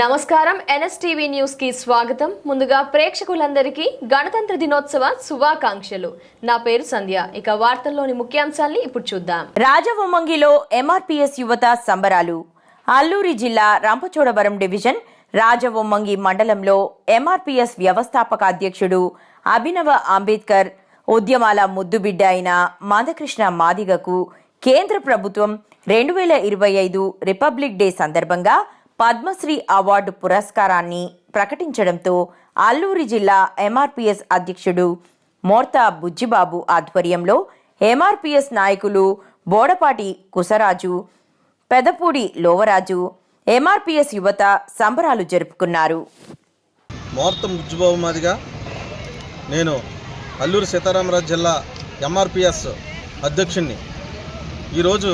నమస్కారం. ఎన్ఎస్టీవీ న్యూస్కి స్వాగతం. ముందుగా ప్రేక్షకులందరికీ గణతంత్ర దినోత్సవ శుభాకాంక్షలు. నా పేరు సంధ్య. ఇక వార్తల్లోని ముఖ్యాంశాల్ని ఇప్పుడు చూద్దాం. రాజవొమ్మంగిలో ఎంఆర్పీఎస్ యువత సంబరాలు. అల్లూరి జిల్లా రంపచోడవరం డివిజన్ రాజవొమ్మంగి మండలంలో ఎంఆర్పీఎస్ వ్యవస్థాపక అధ్యక్షుడు అభినవ అంబేద్కర్ ఉద్యమాల ముద్దుబిడ్డ అయిన మాధకృష్ణ మాదిగకు కేంద్ర ప్రభుత్వం రెండు వేల ఇరవై ఐదు రిపబ్లిక్ డే సందర్భంగా పద్మశ్రీ అవార్డు పురస్కారాన్ని ప్రకటించడంతో అల్లూరి జిల్లా ఎంఆర్పిఎస్ అధ్యక్షుడు మోర్తా బుజ్జిబాబు ఆధ్వర్యంలో ఎంఆర్పిఎస్ నాయకులు బోడపాటి కుసరాజు పెదపూడి లోవరాజు ఎంఆర్పిఎస్ యువత సంబరాలు జరుపుకున్నారు. ముహూర్తం బుజ్జిబాబు మాదిగా నేను అల్లూరు సీతారామరాజు జిల్లా ఎంఆర్పిఎస్ అధ్యక్షుణ్ణి. ఈరోజు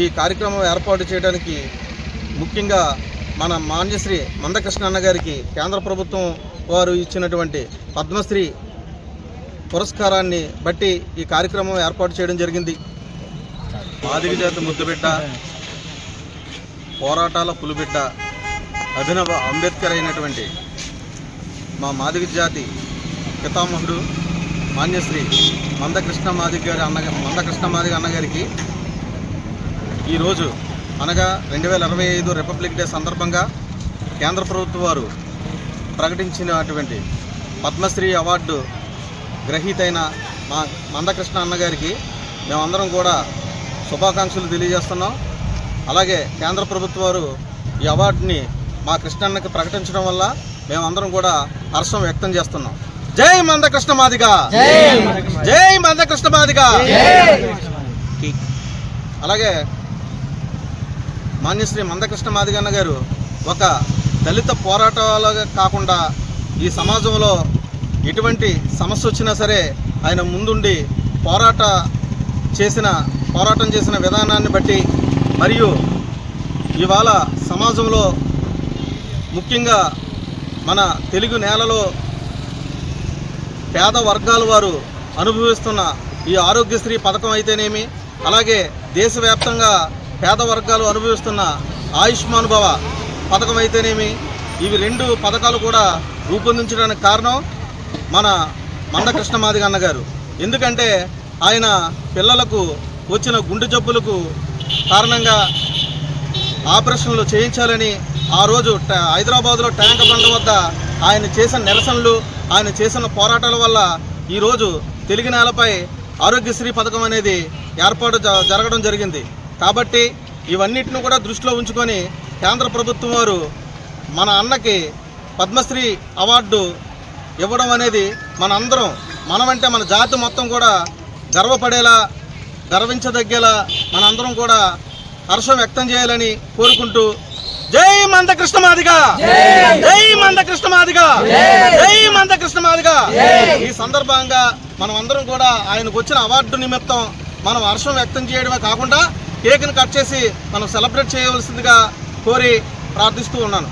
ఈ కార్యక్రమం ఏర్పాటు చేయడానికి ముఖ్యంగా మన మాన్యశ్రీ మందకృష్ణ అన్న గారికి కేంద్ర ప్రభుత్వం వారు ఇచ్చినటువంటి పద్మశ్రీ పురస్కారాన్ని బట్టి ఈ కార్యక్రమం ఏర్పాటు చేయడం జరిగింది. మాదిరి జాతి ముద్దుబిడ్డ పోరాటాల పులిబిడ్డ అభినవ అంబేద్కర్ అయినటువంటి మా మాదిగ జాతి పితామహుడు మాన్యశ్రీ మందకృష్ణ మాదిగ గారి అన్న మందకృష్ణ మాదిగ అన్నగారికి ఈరోజు అనగా రెండు వేల ఇరవై ఐదు రిపబ్లిక్ డే సందర్భంగా కేంద్ర ప్రభుత్వం వారు ప్రకటించినటువంటి పద్మశ్రీ అవార్డు గ్రహీత అయిన మా మందకృష్ణ అన్నగారికి మేమందరం కూడా శుభాకాంక్షలు తెలియజేస్తున్నాం. అలాగే కేంద్ర ప్రభుత్వం వారు ఈ అవార్డుని మా కృష్ణన్నకి ప్రకటించడం వల్ల మేమందరం కూడా హర్షం వ్యక్తం చేస్తున్నాం. జై మందకృష్ణ మాదిగా! జై! మందకృష్ణ మాదిగా! అలాగే మాన్యశ్రీ మందకృష్ణ మాదిగన్న గారు ఒక దళిత పోరాటాలుగా కాకుండా ఈ సమాజంలో ఎటువంటి సమస్య వచ్చినా సరే ఆయన ముందుండి పోరాట చేసిన పోరాటం చేసిన విధానాన్ని బట్టి మరియు ఇవాళ సమాజంలో ముఖ్యంగా మన తెలుగు నేలలో పేద వర్గాల వారు అనుభవిస్తున్న ఈ ఆరోగ్యశ్రీ పథకం అయితేనేమి అలాగే దేశవ్యాప్తంగా పేద వర్గాలు అనుభవిస్తున్న ఆయుష్మాన్ భవ పథకం అయితేనేమి ఇవి రెండు పథకాలు కూడా రూపొందించడానికి కారణం మన మండకృష్ణ మాదిగ అన్నగారు. ఎందుకంటే ఆయన పిల్లలకు వచ్చిన గుండె జబ్బులకు కారణంగా ఆపరేషన్లు చేయించాలని ఆ రోజు హైదరాబాద్లో ట్యాంక్ బండ్ వద్ద ఆయన చేసిన నిరసనలు ఆయన చేసిన పోరాటాల వల్ల ఈరోజు తెలుగు నేలపై ఆరోగ్యశ్రీ పథకం అనేది ఏర్పాటు జ- జరగడం జరిగింది. కాబట్టి ఇవన్నిటిని కూడా దృష్టిలో ఉంచుకొని కేంద్ర ప్రభుత్వం వారు మన అన్నకి పద్మశ్రీ అవార్డు ఇవ్వడం అనేది మన అందరం మనమంటే మన జాతి మొత్తం కూడా గర్వపడేలా గర్వించదగ్గేలా మనందరం కూడా హర్షం వ్యక్తం చేయాలని కోరుకుంటూ జై మంద కృష్ణమాదిగా జై మంద కృష్ణమాదిగా జై మంద కృష్ణమాదిగా ఈ సందర్భంగా మనం అందరం కూడా ఆయనకు వచ్చిన అవార్డు నిమిత్తం మనం హర్షం వ్యక్తం చేయడమే కాకుండా కేక్ను కట్ చేసి మనం సెలబ్రేట్ చేయవలసిందిగా కోరి ప్రార్థిస్తూ ఉన్నాను.